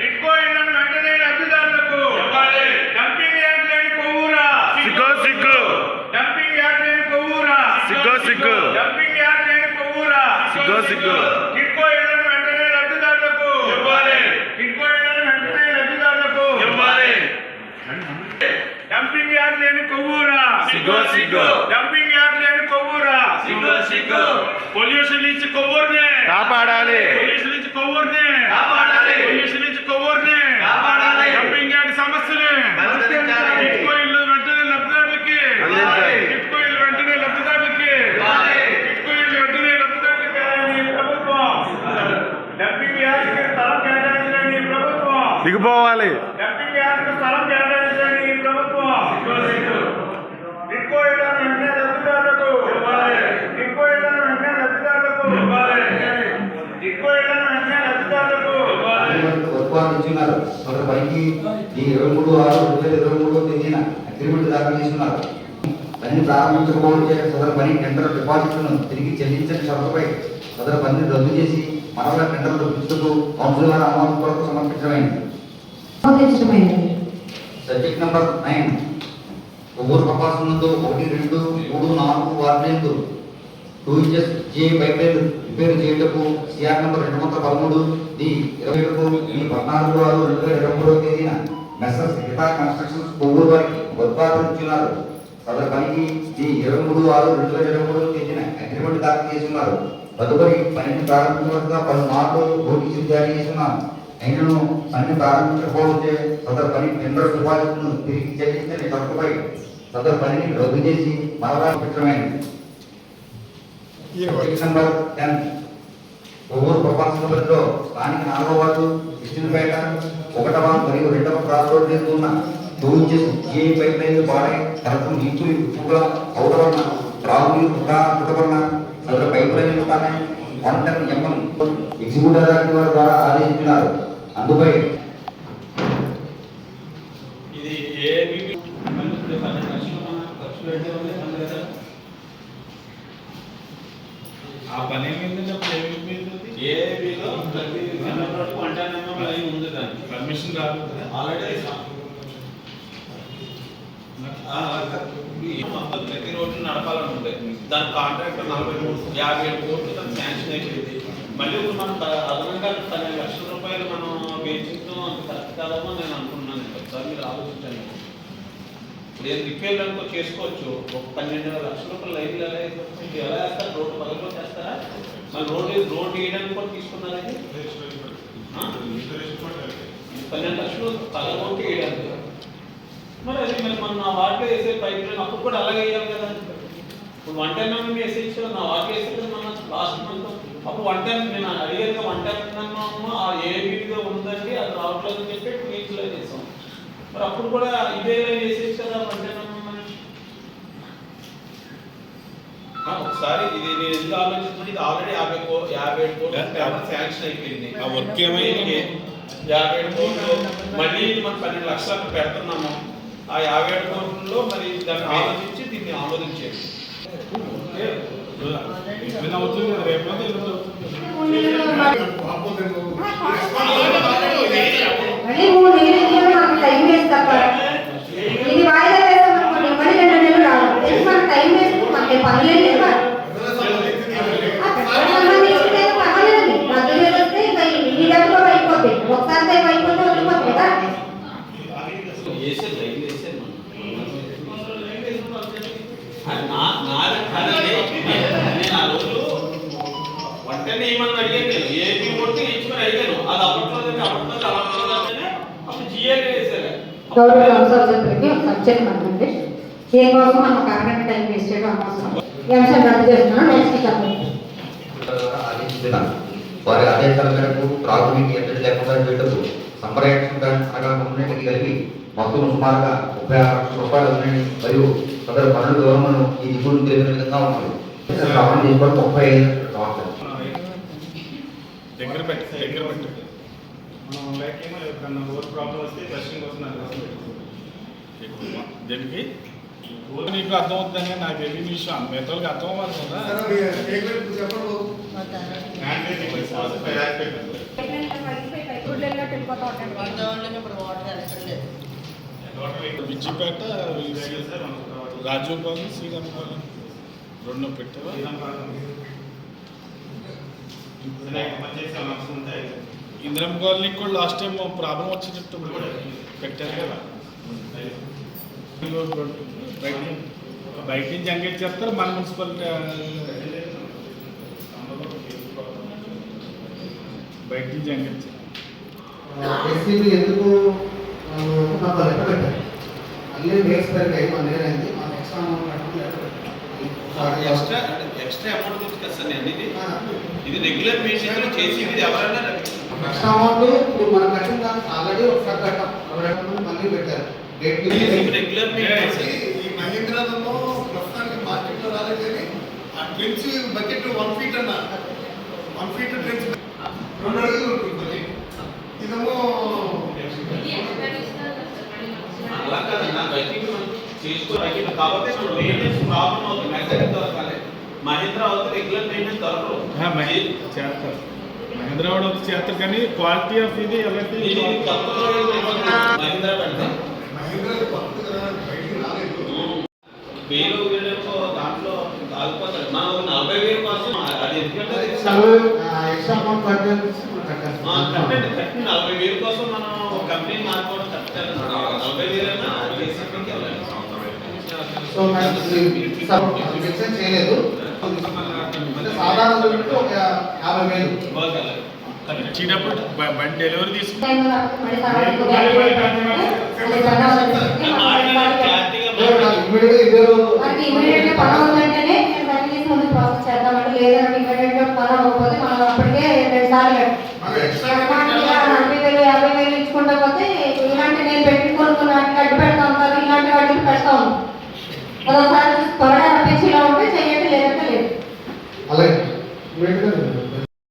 ఇళ్ళను వెంటనే లబ్ధిదారులకు. డంపింగ్ యార్డ్ లేని కొవ్వూరా? సిగ్గు సిగ్గు. డంపింగ్ యార్డ్ లేని కొవ్వూరా? సిగ్గు సిగ్గు. డంపింగ్ యార్డ్ లేని కొవ్వూరా? సిగ్గు సిగ్గు. ఇళ్ళను వెంటనే లబ్ధిదారులకు ఇవ్వాలి. ఇళ్ళను వెంటనే లబ్ధిదారులకు ఇవ్వాలి. డంపింగ్ యార్డ్ లేని కొవ్వూరా? సిగ్గు సిగ్గు. డంపింగ్ యార్డ్ లేని కొవ్వూరా? సిగ్గు సిగ్గు. పొల్యూషన్ నుంచి కొవ్వూరునే. కాపాడాలి. పొల్యూషన్ నుంచి కొవ్వూరునే. కాపాడాలి. పొల్యూషన్ నుంచి కొవ్వూరునే కాపాడాలి. డంపింగ్ యార్డ్ సమస్యని పరిష్కరించాలి. టిడ్కో ఇల్లు వెంటనే లబ్ధిదారులకి అందించాలి. టిడ్కో ఇల్లు వెంటనే లబ్ధిదారులకి ఇవ్వాలి. టిడ్కో ఇల్లు వెంటనే లబ్ధిదారులకి ఈ ప్రభుత్వం డంపింగ్ యార్డ్కి స్థలం కేటాయించలేని ఈ ప్రభుత్వం దిగిపోవాలి డంపింగ్ యార్డ్కి స్థలం కేటాయించలేని ఈ ప్రభుత్వం టిడ్కో ఇళ్ళను వెంటనే లబ్ధిదారులకు టిడ్కో ఇళ్ళను వెంటనే లబ్ధిదారులకు టిడ్కో ఇళ్ళను వెంటనే లబ్ధిదారులకు. ఉత్పాదించున్నారు ఒక ఈ ఇరవై మూడు ఆరు రెండు వేల ఇరవై మూడో తేదీన అగ్రిమెంట్ దాఖలు చేస్తున్నారు పని ప్రారంభించకపోతే సదరు పని టెండర్ డిపాజిట్లను తిరిగి చెల్లించని షరతుపై సదరు పనిని రద్దు చేసి మరలా టెండర్లు పిలుచుటకు కౌన్సిల్ వారి ఆమోదం కొరకు సమర్పించమైంది ఆమోదించడమైనది సబ్జెక్ట్ నంబర్ నైన్ ఒవ్వొరు ప్రపాసం ఒకటి రెండు మూడు నాలుగు వార్డులందు టూ ఇంచెస్ జే పైప్లైన్ రిపేర్ చేయటకు సిఆర్ నంబర్ రెండు వందల పదమూడు ది ఇరవై ఏడుకు ఈ e పద్నాలుగు ఆరు రెండు వేల ఇరవై మూడవ తేదీన మెస్సర్స్ హితా కన్స్ట్రక్షన్స్ కొవ్వూరు వారికి ఉత్పాదించున్నారు సదరు పనికి ఈ ఇరవై మూడు ఆరు రెండు వేల ఇరవై మూడవ తేదీన అగ్రిమెంట్ దాఖలు చేస్తున్నారు తదుపరి పన్నెండు ప్రారంభంగా పలు మార్పులు నోటీసులు జారీ చేస్తున్నారు. అయినను పని ప్రారంభించకపోతే సదరు పని టెండర్ డిపాజిట్ను తిరిగి చెల్లించని తప్పుపై సదరు పనిని రద్దు చేసి మరలా పెట్టడమైనది డిసెంబర్ టెన్ ఒవ్వూరు ప్రపంచ పరిధిలో స్థానిక నాలుగవ వార్డు ఇచ్చినపేట ఒకటవ మరియు రెండవ క్రాస్ రోడ్ మీద ఉన్న ఏ పైప్ లైన్ పాడై తరపు సదరు pipeline ten MM executive వారి ద్వారా ఆదేశించినారు. అందుపై ఇది ఏబి పన్నెండు లక్షలు మన ఖర్చు పెట్టి ఉంది మన దగ్గర. ఆ పని ఏబిలో ప్రతి ఉంది దానికి. పర్మిషన్ రాదు ఆల్రెడీ ఆ, ప్రతి రోజు నడపాలని దాని కాంట్రాక్ట్ నలభై మూడు యాభై ఏడు కోట్లు దానికి శాంక్షన్ అయిపోయింది మళ్ళీ ఇప్పుడు మనం అదనంగా పన్నెండు లక్షల రూపాయలు మనం వేయించడం అంత కరెక్ట్ కాదమో నేను అనుకున్నాను ఒకసారి మీరు ఆలోచించండి నేను రిపేర్లు అనుకో చేసుకోవచ్చు ఒక పన్నెండు లక్షల రూపాయలు లైన్లు ఎలా వేసుకోవచ్చు? ఎలా వేస్తారు రోడ్డు పగలతో చేస్తారా మళ్ళీ రోడ్డు రోడ్డు వేయడానికి కూడా తీసుకున్నారండి పన్నెండు లక్షలు తలలోకి వేయడానికి మరి అది మరి మన నా వాటిలో వేసే పైప్ లైన్ అప్పుడు కూడా అలాగే వేయాలి కదా ఇప్పుడు వన్ టైం మేము వేసే నా వాటిలో వేసే మన లాస్ట్ మంత్ అప్పుడు వన్ టైం నేను అడిగాను వన్ టైం అమ్మ ఆ ఏ వీడిగా ఉందండి అది రావట్లేదు అని చెప్పి టూ వీక్స్లో చేసాం. మరి అప్పుడు కూడా ఇదే లైన్ వేసేసి కదా వన్ టైం ఒకసారి ఇది నేను ఎందుకు ఆలోచిస్తున్నాను ఇది ఆల్రెడీ యాభై కో యాభై ఏడు కోట్లు శాంక్షన్ అయిపోయింది. ఆ వర్క్ ఏమైంది? యాభై ఏడు కోట్లు మళ్ళీ మనం పన్నెండు లక్షలు అక్కడ పెడుతున్నాము. ఆ యాభై ఏడు కోట్లలో మరి దాన్ని ఆలోచించి దీన్ని ఆమోదించేది. అవుతుంది రేపు ఇబ్బంది మళ్ళీ మూడు నెలలు ఇచ్చారు మాకు టైం వేస్ట్ తప్ప ఇది వాయిదా వేస్తామనుకోండి మళ్ళీ రెండు నెలలు రావాలి ఎందుకు మనకు టైం వేస్ట్ మాకు పనులేదు కదా సంబంధించింది పర్వాలేదండి రద్దు చేస్తే ఇంకా ఈ డబ్బులో అయిపోతాయి ఒకసారి టైం అయిపోతే వదిలిపోతుంది కదా వేసారు లైన్ వేసారు అది నా నాది కాదండి నేను ఆ రోజు వంటనే ఏమన్నా అడిగాను నేను. ఏపీ కొట్టి ఇచ్చుకొని అడిగాను. అది అప్పట్లో దగ్గర అప్పట్లో అలా ఉన్నదంటేనే అప్పుడు జిఏ వేసారు గౌరవ కౌన్సిల్ సభ్యులకి ఒక సబ్జెక్ట్ మనకండి దీనికోసం మనం ఒక అరగంట టైం వేస్ట్ చేయడం అవసరం. ఈ అంశం రద్దు చేస్తున్నాం నెక్స్ట్ వారి ఆదేశాల మేరకు త్రాగునీటి ఎద్దడి లేకుండా చేయటకు సంప్రయాక్షం అనగా ఉన్నటికి కలిపి మొత్తం సుమారుగా ముప్పై ఆరు లక్షల రూపాయలు ఉన్నాయని మరియు సదరు పనుల వివరములను ఈ దిగులు తెలిపిన విధంగా ఉన్నది శ్రవణం చేసుకోవడం ముప్పై ఐదు సంవత్సరాలు దగ్గర పెట్టి దగ్గర పెట్టి. మనం లైక్ ఏమో ఎప్పుడన్నా ఓవర్ ప్రాబ్లం వస్తే బ్రషింగ్ కోసం నాకు దేనికి? ఊరు నీకు తెలియని విషయం మిగతా వాళ్ళకి అర్థం అవ్వాలి కదా. విజ్జిపేట రాజీవ్ కాలనీ శ్రీరామపాలెం రెండు పెట్టారు ఇందిరం కాలనీ కూడా లాస్ట్ టైం ప్రాబ్లం వచ్చినట్టు పెట్టారు కదా. బయట బయట నుంచి ఎంగేజ్ చేస్తారు మన మున్సిపాలిటీ బయట నుంచి ఎంగేజ్ చేస్తారు. ఎస్సీబీ ఎందుకు నాకు లెక్క పెట్టారు అన్నీ రేట్స్ పెరిగాయి మన నేరైంది మాకు extra amount extra extra amount కదా సార్ నేను. ఇది ఇది రెగ్యులర్ బేసిస్ చేసి ఇది ఎవరైనా ఎక్స్ట్రా అమౌంట్ ఇప్పుడు మనం కట్టిన దానికి ఆల్రెడీ ఒకసారి కట్టాం. మళ్ళీ పెట్టారు. రెగ్యులర్ మెయింటెనెన్స్ మనం చేసుకో బయటికి కాకపోతే ఇప్పుడు మెయింటెనెన్స్ ప్రాబ్లం అవుతుంది మెసేజ్ దొరకాలి మహేంద్ర అవుతే రెగ్యులర్ మెయింటెనెన్స్ దొరకరు చేస్తారు. హైదరాబాద్ వచ్చి చేస్తారు కానీ క్వాలిటీ ఆఫ్ ఇది ఎవరైతే మహేంద్ర పెడితే మహేంద్ర వేలు వేలకు దాంట్లో ఆగిపోతారు మనం నలభై వేలు కోసం అది ఎందుకంటే కట్టిన నలభై వేలు కోసం మనం కంపెనీ మారుకోవడం కట్టాలి నలభై వెళ్ళాలి సో చేయలేదు సాధారణ ఒక యాభై వేలు వర్క్ వచ్చినప్పుడు బండి డెలివరీ తీసుకుంటే ఇలాంటి నేను పని అడ్డు ముందు ప్రాసెస్ మనం అప్పటికే రెండు సార్లు యాభై వేలు ఇచ్చుకుంటా పోతే ఇలాంటి నేను పెట్టుకోనుకున్న వాటికి అడ్డు అదొకసారి త్వరగా రప్పించేలా ఉంటే చేయండి లేదంటే లేదు. అలాగే.